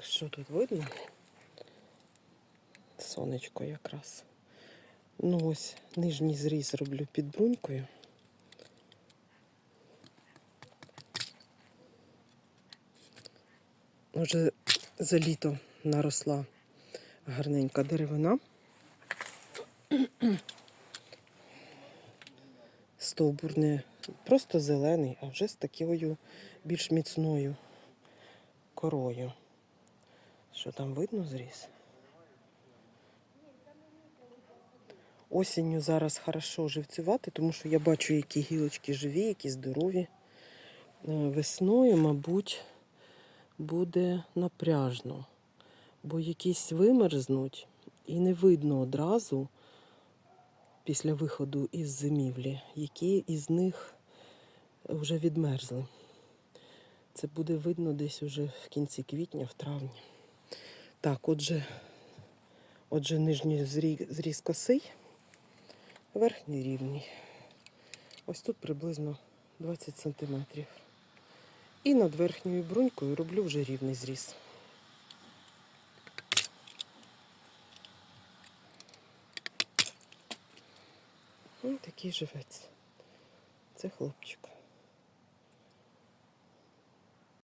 що тут видно? Сонечко якраз. Ну ось нижній зріз роблю під брунькою. Вже за літо наросла гарненька деревина. Стовбур не просто зелений, а вже з такою більш міцною корою. Що там видно зріз? Осінню зараз хорошо живцювати, тому що я бачу, які гілочки живі, які здорові. Е, Весною, мабуть, буде напряжно, бо якісь вимерзнуть і не видно одразу після виходу із зимівлі, які із них вже відмерзли. Це буде видно десь уже в кінці квітня, в травні. Так, отже, отже, нижній зрі- зріз косий, верхній рівний. Ось тут приблизно 20 сантиметрів. І над верхньою брунькою роблю вже рівний зріз. Ось такий живець. Це хлопчик.